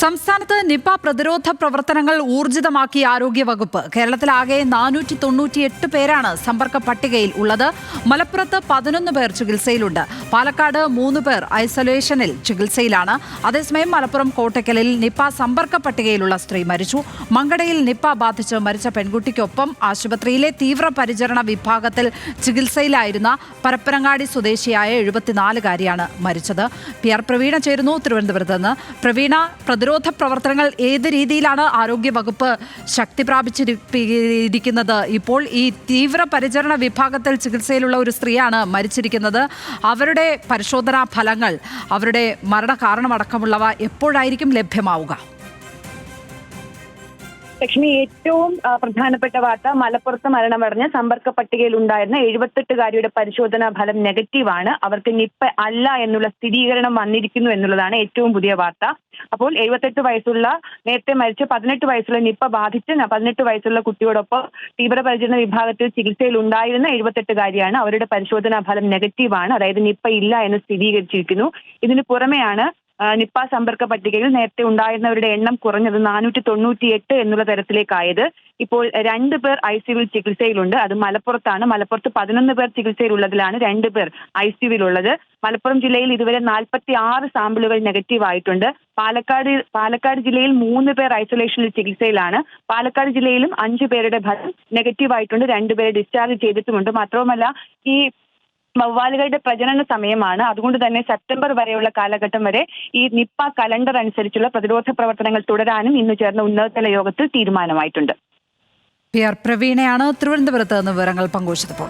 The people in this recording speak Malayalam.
സംസ്ഥാനത്ത് നിപ പ്രതിരോധ പ്രവർത്തനങ്ങൾ ഊർജിതമാക്കി ആരോഗ്യവകുപ്പ്. കേരളത്തിലാകെ നാനൂറ്റി തൊണ്ണൂറ്റിയെട്ട് പേരാണ് സമ്പർക്ക പട്ടികയിൽ ഉള്ളത്. മലപ്പുറത്ത് പതിനൊന്ന് പേർ ചികിത്സയിലുണ്ട്. പാലക്കാട് മൂന്ന് പേർ ഐസൊലേഷനിൽ ചികിത്സയിലാണ്. അതേസമയം മലപ്പുറം കോട്ടയ്ക്കലിൽ നിപ സമ്പർക്ക പട്ടികയിലുള്ള സ്ത്രീ മരിച്ചു. മങ്കടയിൽ നിപ ബാധിച്ച് മരിച്ച പെൺകുട്ടിക്കൊപ്പം ആശുപത്രിയിലെ തീവ്രപരിചരണ വിഭാഗത്തിൽ ചികിത്സയിലായിരുന്ന പരപ്പനങ്ങാടി സ്വദേശിയായ എഴുപത്തിനാലുകാരിയാണ് മരിച്ചത്. പി ആർ പ്രവീണ ചേരുന്നു തിരുവനന്തപുരത്ത് നിന്ന്. പ്രവീണ പ്രതിരോധ പ്രവർത്തനങ്ങൾ ഏത് രീതിയിലാണ് ആരോഗ്യവകുപ്പ് ശക്തി പ്രാപിച്ചിരിക്കുന്നത് ഇപ്പോൾ ഈ തീവ്ര പരിചരണ വിഭാഗത്തിൽ ചികിത്സയിലുള്ള ഒരു സ്ത്രീയാണ് മരിച്ചിരിക്കുന്നത്. അവരുടെ പരിശോധനാ ഫലങ്ങൾ അവരുടെ മരണകാരണമടക്കമുള്ളവ എപ്പോഴായിരിക്കും ലഭ്യമാവുക? ലക്ഷ്മി ഏറ്റവും പ്രധാനപ്പെട്ട വാർത്ത മലപ്പുറത്ത് മരണമടഞ്ഞ സമ്പർക്ക പട്ടികയിൽ ഉണ്ടായിരുന്ന എഴുപത്തെട്ടുകാരിയുടെ പരിശോധനാ ഫലം നെഗറ്റീവാണ്. അവർക്ക് നിപ്പ അല്ല എന്നുള്ള സ്ഥിരീകരണം വന്നിരിക്കുന്നു എന്നുള്ളതാണ് ഏറ്റവും പുതിയ വാർത്ത. അപ്പോൾ എഴുപത്തെട്ട് വയസ്സുള്ള നേരത്തെ മരിച്ച പതിനെട്ട് വയസ്സുള്ള നിപ്പ ബാധിച്ച് പതിനെട്ട് വയസ്സുള്ള കുട്ടിയോടൊപ്പം തീവ്രപരിചരണ വിഭാഗത്തിൽ ചികിത്സയിൽ ഉണ്ടായിരുന്ന എഴുപത്തെട്ടുകാരിയാണ് അവരുടെ പരിശോധനാ ഫലം നെഗറ്റീവാണ്. അതായത് നിപ്പ ഇല്ല എന്ന് സ്ഥിരീകരിച്ചിരിക്കുന്നു. ഇതിന് പുറമെയാണ് നിപ്പ സമ്പർക്ക പട്ടികയിൽ നേരത്തെ ഉണ്ടായിരുന്നവരുടെ എണ്ണം കുറഞ്ഞത് നാനൂറ്റി തൊണ്ണൂറ്റി എട്ട് എന്നുള്ള തരത്തിലേക്കായത്. ഇപ്പോൾ രണ്ട് പേർ ഐ സിയുവിൽ ചികിത്സയിലുണ്ട്. അത് മലപ്പുറത്താണ്. മലപ്പുറത്ത് പതിനൊന്ന് പേർ ചികിത്സയിലുള്ളതിലാണ് രണ്ട് പേർ ഐ സിയുവിലുള്ളത് മലപ്പുറം ജില്ലയിൽ ഇതുവരെ നാൽപ്പത്തി ആറ് സാമ്പിളുകൾ നെഗറ്റീവ് ആയിട്ടുണ്ട്. പാലക്കാട് പാലക്കാട് ജില്ലയിൽ മൂന്ന് പേർ ഐസൊലേഷനിൽ ചികിത്സയിലാണ്. പാലക്കാട് ജില്ലയിലും അഞ്ചു പേരുടെ ഫലം നെഗറ്റീവ് ആയിട്ടുണ്ട്. രണ്ടുപേരെ ഡിസ്ചാർജ് ചെയ്തിട്ടുമുണ്ട്. മാത്രവുമല്ല ഈ വവ്വാലുകളുടെ പ്രജനന സമയമാണ്. അതുകൊണ്ട് തന്നെ സെപ്റ്റംബർ വരെയുള്ള കാലഘട്ടം വരെ ഈ നിപ്പ കലണ്ടർ അനുസരിച്ചുള്ള പ്രതിരോധ പ്രവർത്തനങ്ങൾ തുടരാനും ഇന്ന് ചേർന്ന ഉന്നതതല യോഗത്തിൽ തീരുമാനമായിട്ടുണ്ട്. പ്രവീണയാണ് തിരുവനന്തപുരത്ത് നിന്ന് വിവരങ്ങൾ പങ്കുവച്ചപ്പോൾ